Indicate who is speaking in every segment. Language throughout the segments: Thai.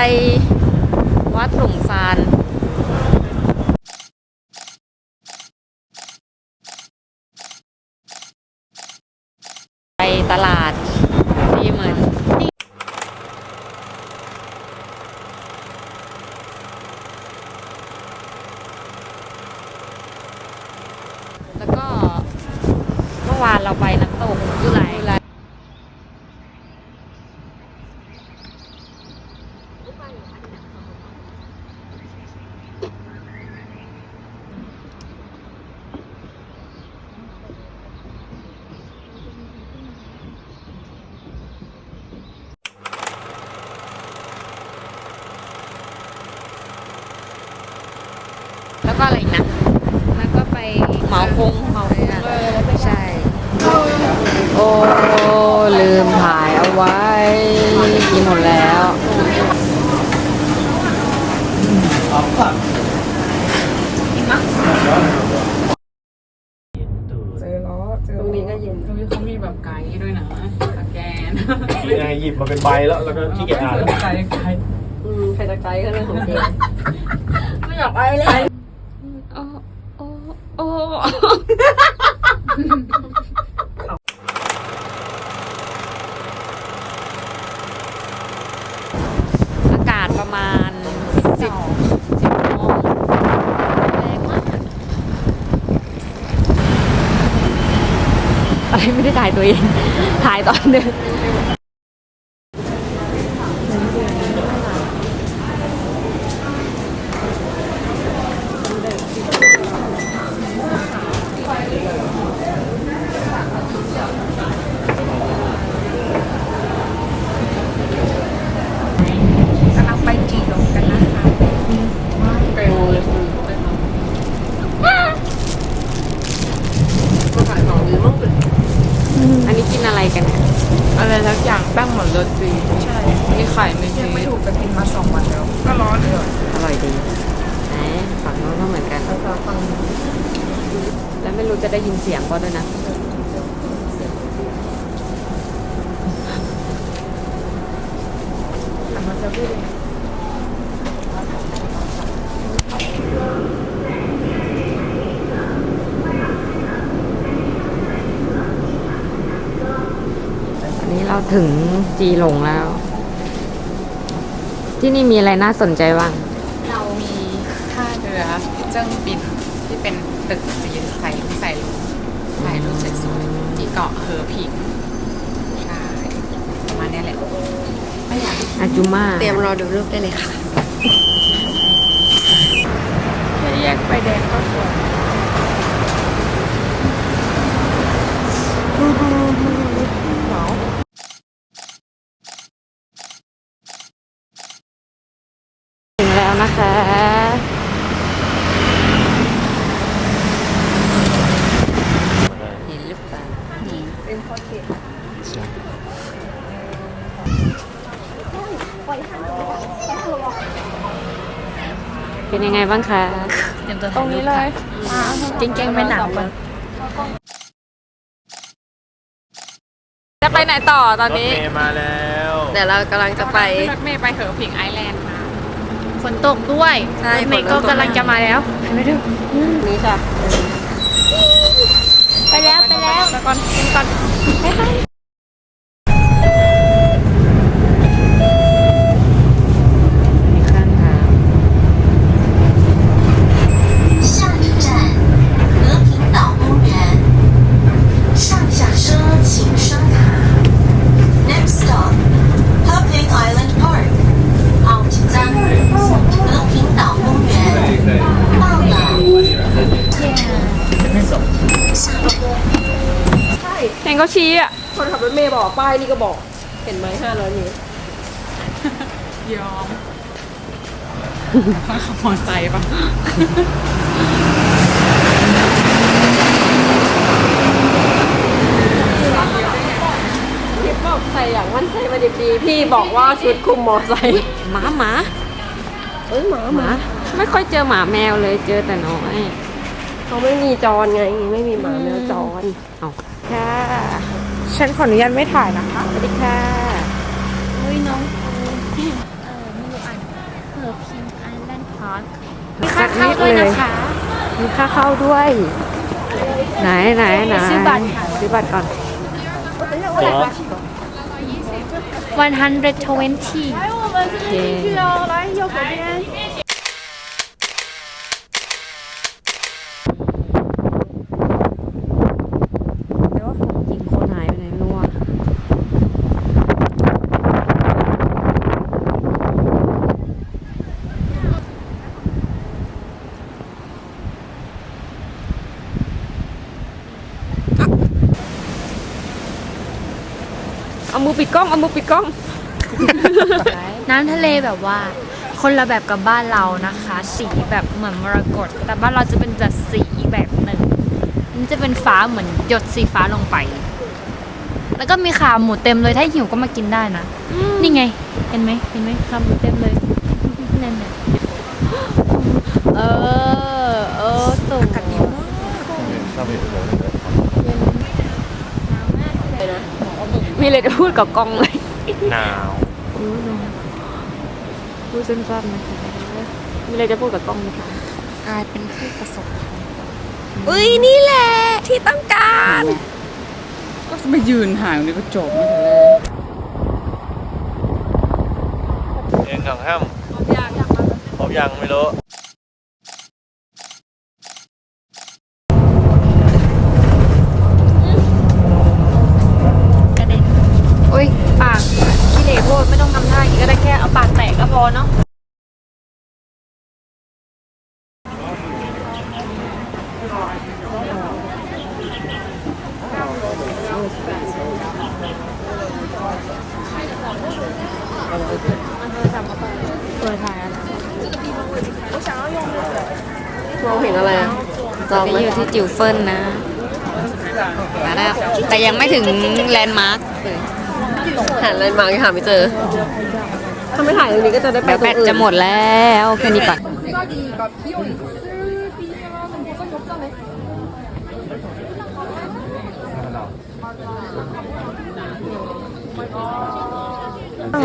Speaker 1: ไปวัดหลงซานไปตลาดที่เหมือนแล้วก็เมื่อวานเราไปน้ำตกยุไรแล้วก็อะไรอีกนะ
Speaker 2: แล้วก็ไป
Speaker 1: เหมา คงเหมาคงใช่ โอ้ ลืมถ่ายเอาไว้ กินหมดแล้ว
Speaker 3: เจอล้อเจอตรงนี้ก็เย็น
Speaker 2: ตรงนี้เขามีแบบไกด์ด้วยนะสแกน
Speaker 4: ยังไงหยิบมาเป็นใบแล้ว แล้วก็ขี้เกียจอ่านแล้ว
Speaker 2: ไกด์ไกด์
Speaker 3: อืมใครจะไกลก็เรื่องของเด็ก
Speaker 2: ไม่อยากไปเลย
Speaker 1: โอ้อากาศประมาณสิบสิบโมงแรงมากอะไรไม่ได้ถ่ายตัวเอง ถ่ายตอนเดิน
Speaker 3: กำลังไปจีลงกันนะคะ
Speaker 2: ไปโมเลยมาขายของหรือมั่งเป็น
Speaker 1: อันนี้กินอะไรกันเนี่ย
Speaker 2: อะไรสักอย่างแป้งเหมือนโรตีใช่ มีไข่มีชี
Speaker 3: ยังไม่
Speaker 2: ส
Speaker 3: ถูกกันกินมาสองวันแล้ว
Speaker 2: ก็ร้อนเลย
Speaker 1: อร่อยดีไหนฝั่งโน้นก็เหมือนกัน
Speaker 3: แล้วก็ฟัง
Speaker 1: แล้วไม่รู้จะได้ยินเสียงก็ด้วยนะอันนี้เราถึงจีหลงแล้ว ที่นี่มีอะไรน่าสนใจบ้าง
Speaker 2: เรามีท่าเรือเจิ้งปินที่เป็นตึกสีรูปถ่ายรูปสวยๆที่ เกาะเฮอพิงใช่ประมาณเนี้ยแหละ
Speaker 1: อาจุมา
Speaker 3: เตรียมรอดูรูปได้เลยค่ะ
Speaker 2: แยกไฟแดงก็สวย
Speaker 1: ถึงแล้วนะคะ เห็นหรือเปล่า
Speaker 3: เป็นพอเทส
Speaker 1: เป็น ยังไงบ้างคะ
Speaker 2: ตรงนี้เลย
Speaker 3: จริงๆไม่หนักมัน
Speaker 1: จะไปไหนต่อตอน
Speaker 4: รถ
Speaker 1: นี้
Speaker 4: เมย์มาแล้ว
Speaker 3: เดี๋ยวเรากำลังจะไป
Speaker 2: รถเมย์ไปเฮอพิงไอแลนด์มา
Speaker 5: ฝนตกด้วย
Speaker 3: ใช่
Speaker 5: รถเมย์
Speaker 3: ฝน
Speaker 5: ก็
Speaker 3: เริ่มตก
Speaker 5: กำลังจะมาแล้วไปดู
Speaker 3: นี่ค่ะ
Speaker 5: ไปแล้วไปแล้ว
Speaker 2: แล้วก่อนกินก่อน
Speaker 1: ข้ เห็นเขาชี้อะ
Speaker 3: คนขับรถเมย์บอกป้ายนี่ก็บอก เห็นไหมห้าร้อยนี้
Speaker 2: ยอมขับมอเตอร์ไซค์ปะ
Speaker 3: พี่บอกใส่อย่างมั่นใจมาดีดีพี่บอกว่าชุดคุมมอไซค์
Speaker 1: หมาหมา
Speaker 3: เอ้ยหมา
Speaker 1: ห
Speaker 3: ห
Speaker 1: มา
Speaker 3: มา
Speaker 1: ไม่ค่อยเจอหมาแมวเลยเจอแต่น้อย
Speaker 3: เขาไม่มีจรไง ไม่มีหมาแมวจร
Speaker 1: เอา ค่ะ
Speaker 2: ฉันขออนุญาตไม่ถ่ายนะคะ
Speaker 1: สวัสดีค่ะ
Speaker 5: อุ้ยน้องเออไม่รู้อ่านเออพิมพ์ไอแลนด์พาร์คมีค่าเข้าด้วยนะคะ
Speaker 1: มีค่าเข้าด้วย ไหนไหนไหน
Speaker 5: ซื้อบัตรค่ะ
Speaker 1: ซื้อบัตรก่อน
Speaker 5: 120 120
Speaker 1: โอเค ปิดกล้องเอามือปิดกล้อง
Speaker 5: น้ำทะเลแบบว่า คนละแบบกับบ้านเรานะคะ สีแบบเหมือนมรกตแต่บ้านเราจะเป็นแบบสีอีกแบบหนึ่งมันจะเป็นฟ้าเหมือนหยดสีฟ้าลงไป แล้วก็มีขาหมูเต็มเลยถ้าหิวก็มากินได้นะนี่ไง เห็นไหมเห็นไหมขาหมูเต็มเลยนั่นน่ะเออเออสูง
Speaker 1: มีอะไรจะพูดกับกล้องเลย
Speaker 4: หนาว
Speaker 1: พูดสั้นๆนะคะมีอะไรจะพูดกับกล้องไหมคะ
Speaker 2: กลายเป็นผู้ประสบภัย
Speaker 3: อุ้ยนี่แหละที่ต้องการ
Speaker 2: ก็จะมายืนห่างนี่ก็จบไม่ถึงเลย
Speaker 4: เองของห้ามพบยังไม่รู้
Speaker 1: อุ้ยปากขี้เหร่โพดไม่ต้องทำท่าอย่างนี้ก็ได้แค่เอาปากแตกก็พอเนาะ
Speaker 3: มองเห็นอะไรอะจอง
Speaker 1: ไป
Speaker 3: ไหม
Speaker 1: อยู่ที่จิวเฟิลนะมาแล้วแต่ยังไม่ถึงแลนด์มาร์คเลย
Speaker 3: หาอะไรมายังหาไม่เจอ ถ้าไม่ถ่ายตรงนี้ก็จะได้ไป
Speaker 1: เดี๋ยว
Speaker 3: ตร
Speaker 1: แบ
Speaker 3: ง
Speaker 1: ต
Speaker 3: อื่น
Speaker 1: จะหมดแล้วแค่นี้ก่อน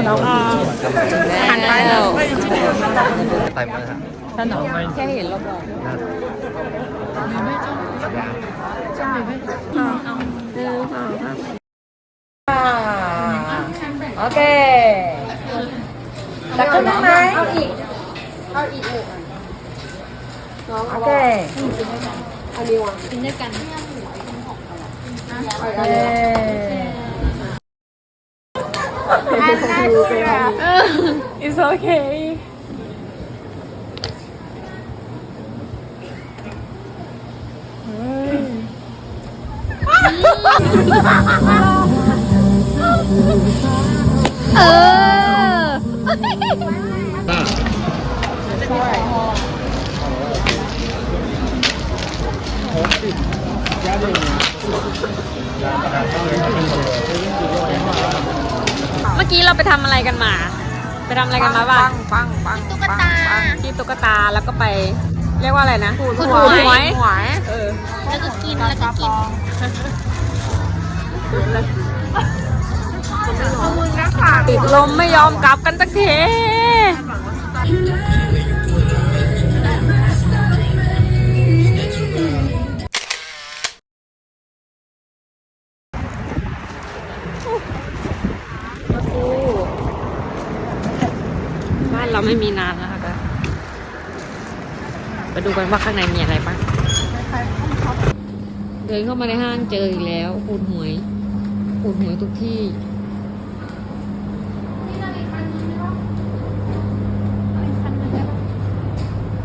Speaker 1: แล้ว
Speaker 4: ไปมา ครับ
Speaker 1: โอเค
Speaker 3: แต่ก็ได้ไหมเอาอีกเอาอีกหนึ่งน้องโอเคอันนี้วะกินด้วยกันโอเค
Speaker 1: It's okay
Speaker 5: เออ
Speaker 1: เมื่อกี้เราไปทำอะไรกันมา ไปทำอะไรกันมาบ้าง
Speaker 2: ปังปัง
Speaker 5: ตุ๊กตา
Speaker 1: ที่ตุ๊กตาแล้วก็ไป เรียกว่าอะไรนะ
Speaker 2: ขูด
Speaker 1: ขูด
Speaker 2: หั
Speaker 1: ห
Speaker 2: ว
Speaker 1: วย
Speaker 2: หัว
Speaker 5: แล้วก็กินแล้วก็กิน
Speaker 1: ติดลมไม่ยอมกลับกันสักทีบ้านเราไม่มีนานแล้วค่ะไปดูกันว่าข้างในมีอะไรบ้างเดินเข้ามาในห้างเจออีกแล้วขูดหวย ขูดหวยทุกที่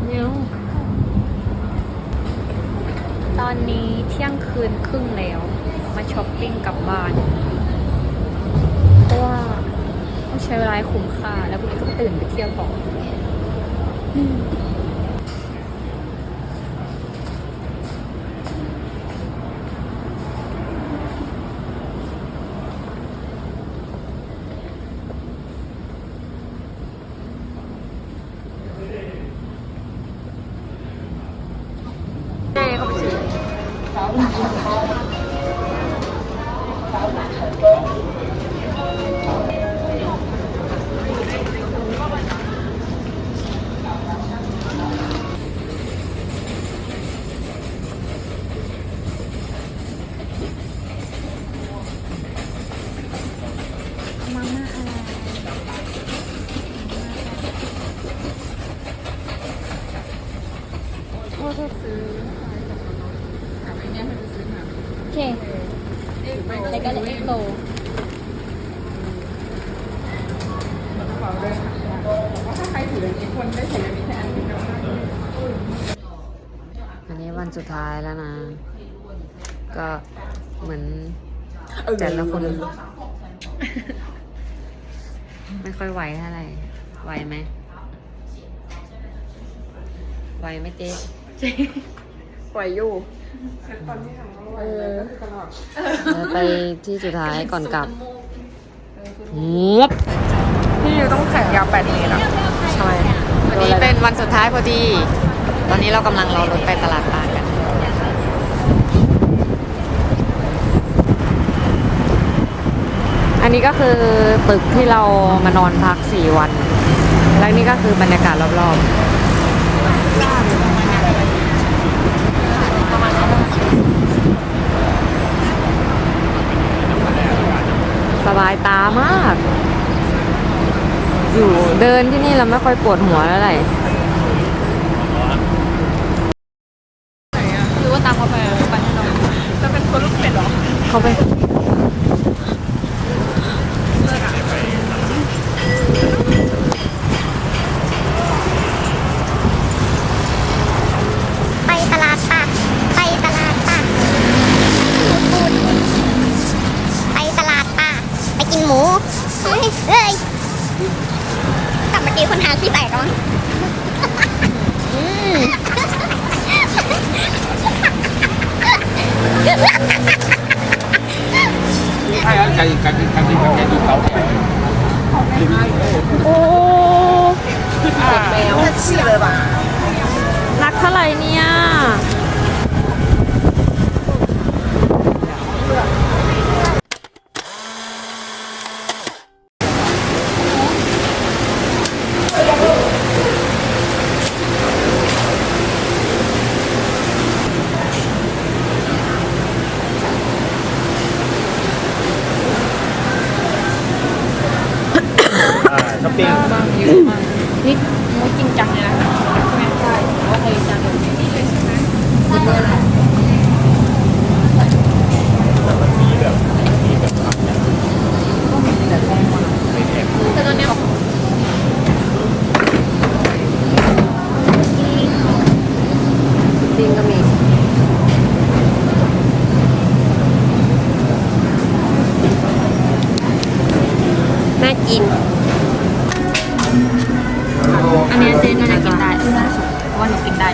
Speaker 1: เนี้ย
Speaker 5: ตอนนี้เที่ยงคืนครึ่งแล้ว มาช้อปปิ้งกลับบ้านเพราะว่าต้องใช้เวลาให้คุ้มค่า แล้วพรุ่งนี้ก็ตื่นไปเที่ยวต่อ
Speaker 3: Obrigada.
Speaker 1: อันนี้วันสุดท้ายแล้วนะ ก็เหมือนแต่ละคน ไม่ค่อยไหวเท่าไหร่ไหวไหมไหวไหมเจ๊
Speaker 3: ไหวอยู่เออ
Speaker 1: แล้วไปที่สุดท้ายก่อนกลับงบ
Speaker 2: พี่ยูต้องแข่งยาว8เมตรอะ
Speaker 1: ใช่
Speaker 2: วันนี้เป็นวันสุดท้ายพอดี ตอนนี้เรากำลังรอรถไปตลาดปลากัน
Speaker 1: อันนี้ก็คือตึกที่เรามานอนพักสี่วัน แล้วนี่ก็คือบรรยากาศรอบๆ สบายตามาก อยู่เดินที่นี่เราไม่ค่อยปวดหัวแล้วไหร่
Speaker 5: หรือว่าตามเขาไปไปให้เรา
Speaker 2: จะเป็นคนลูกเป็ดหรอ
Speaker 1: เขาไป
Speaker 6: ไนัก
Speaker 1: เท่าไหร่เนี่ย
Speaker 4: ช้อปปิ้ง
Speaker 5: นี่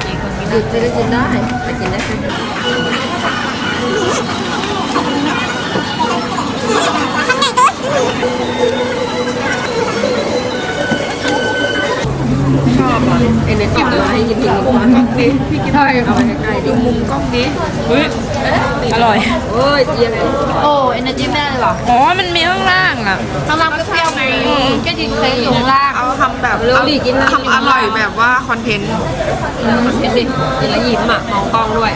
Speaker 5: หนูกินได้เองคนกินได้
Speaker 1: จะได้กินได้ไป กินได้ค่ะเอเนจีเราให้กินมุมกล้องดิพี่กินได้เอาไปใกล้ๆดิมุมกล้องดิเฮ้ยอร่อยเฮ้ยเยี่ยมเลย
Speaker 5: โอ้เอเนจีไม่ได้หรอ
Speaker 2: อ๋อมันมีข้างล่างอะ
Speaker 5: ข้างล่างเปรี้ยวไงก็จริงเคยอยู่ข้างล่าง
Speaker 2: เอาทำแบบ
Speaker 1: เร็วดิกินน้ำ
Speaker 2: ทำอร่อยแบบว่าคอนเทนต์
Speaker 1: เห็นดิกินแล้วยิ้มอะมองกล้องด้วย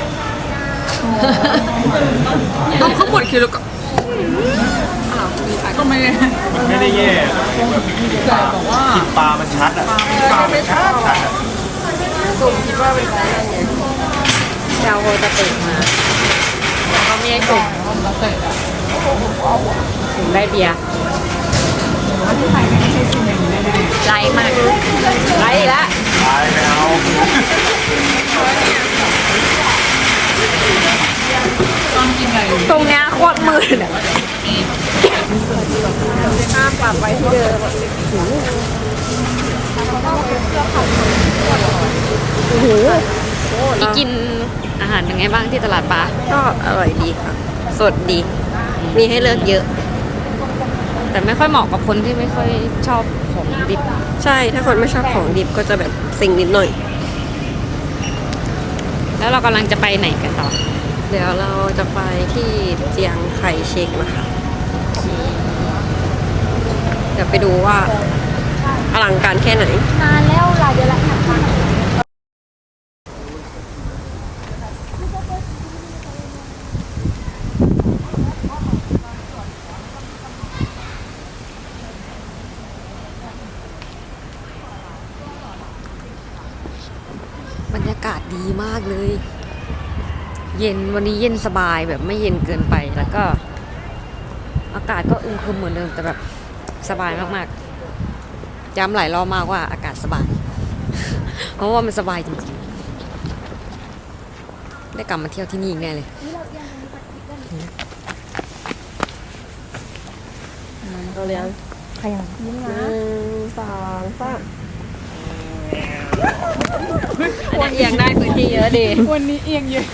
Speaker 2: ต้องข้างบนคือแล้วก็ ก็ไม่ได้
Speaker 4: มันไม่ได้แย่แต่บอกว่ากินปลามันชัดอะปลามันชัดชัดอะ
Speaker 1: สุ่มคิดว่าเป็นอะไรไงเจ้าโฮตะเตะมาเขาไม่ให้สุ่มสุ่มได้เบียร์ไล่มากไล่อีกแล้ว
Speaker 4: ตายไม่เอา
Speaker 1: ตรงเนี้ยโคตรมืดอะห้ามปรับไว้ที่เดิมโอ้โหนี่กินอาหารเป็นไงบ้างที่ตลาดปลา
Speaker 3: ก็อร่อยดีค่ะ สดดี มีให้เลือกเยอะ
Speaker 1: แต่ไม่ค่อยเหมาะกับคนที่ไม่ค่อยชอบของดิบ
Speaker 3: ใช่ ถ้าคนไม่ชอบของดิบก็จะแบบสิ่งนิดหน่อย
Speaker 1: แล้วเรากำลังจะไปไหนกันต่อ
Speaker 3: เดี๋ยวเราจะไปที่เจียงไคเชกนะคะเดี๋ยวไปดูว่าอลังการแค่ไหน
Speaker 6: นานแล้วหลายเดือนละค่ะ
Speaker 1: บรรยากาศดีมากเลย เย็นวันนี้เย็นสบายแบบไม่เย็นเกินไปแล้วก็ อากาศก็อึมครึมเหมือนเดิมแต่แบบสบายมากๆย้ำหลายรอบมากว่าอากาศสบาย เพราะว่ามันสบายจริงๆ ได้กลับมาเที่ยวที่นี่อีกแน่เลย
Speaker 3: เราเลี้ยงใครยังยิ้มนะหนึ่งสองสาม
Speaker 1: อันนี้ เอียงได้พื้นที่เยอะดี
Speaker 2: วันนี้เอียงเยอะ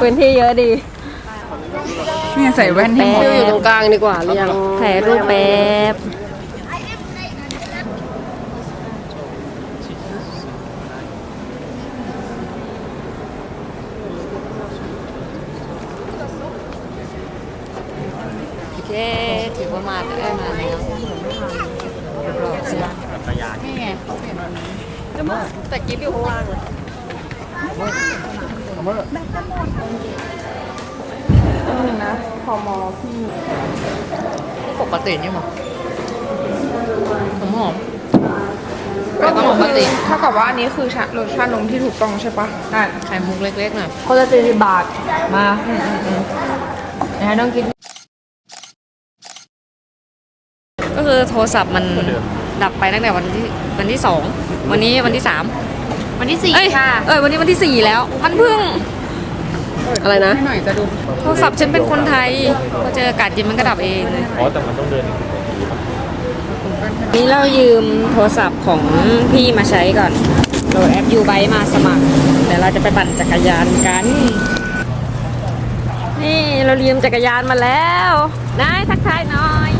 Speaker 1: พื้นที่เยอะดี
Speaker 2: เนี่ยใส่แว่นให้หมด
Speaker 3: ฟิวอยู่ตรงกลางดีกว่าเลี้ยง
Speaker 1: ถ่ายรูปแป๊บโอเคถือว่ามาได้มาแล้วเรียบร้อย
Speaker 2: นี่ไงเขาเปลี่ยนวันนี้
Speaker 3: แต่กิ๊บอยู่ข้างล่างเลย
Speaker 1: ปกตินี่หรอหอมหอม
Speaker 2: ก็ปกติเท่ากับว่าอันนี้คือชารสชาตินมที่ถูกต้องใช่ปะใช่
Speaker 1: ไข่มุกเล็กๆหน่อย
Speaker 3: คนละสี่สิบบาท มานะต้องกิน
Speaker 1: ก็คือโทรศัพท์มันดับไปตั้งแต่วันที่วันที่สอง วันนี้วันที่สาม
Speaker 5: วันที่สี่
Speaker 1: เอ้ย
Speaker 5: ค่ะ
Speaker 1: เอ้ยวันนี้วันที่สี่แล้วมันเพิ่ง
Speaker 3: อะไรนะ
Speaker 2: ให้หน่อยจะดู
Speaker 1: โทรศัพท์ฉันเป็นคนไทยพอเจออากาศเย็นมันก็ดับเองเลย
Speaker 4: อ๋อ แต่มันต้องเดิน
Speaker 1: นี่เรายืมโทรศัพท์ของพี่มาใช้ก่อนโหลดแอปยูไบมาสมัคร เดี๋ยวเราจะไปปั่นจักรยานกัน นี่เรายืมจักรยานมาแล้วนายทักทายหน่อย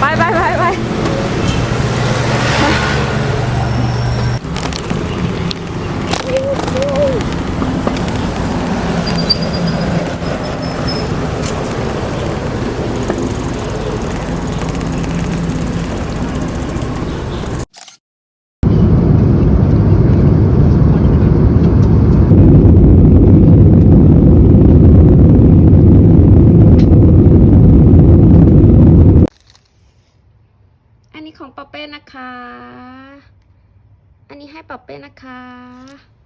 Speaker 1: ไปไปไปไป อันนี้ของปาเป้นะคะ อันนี้ให้ปาเป้ นะคะ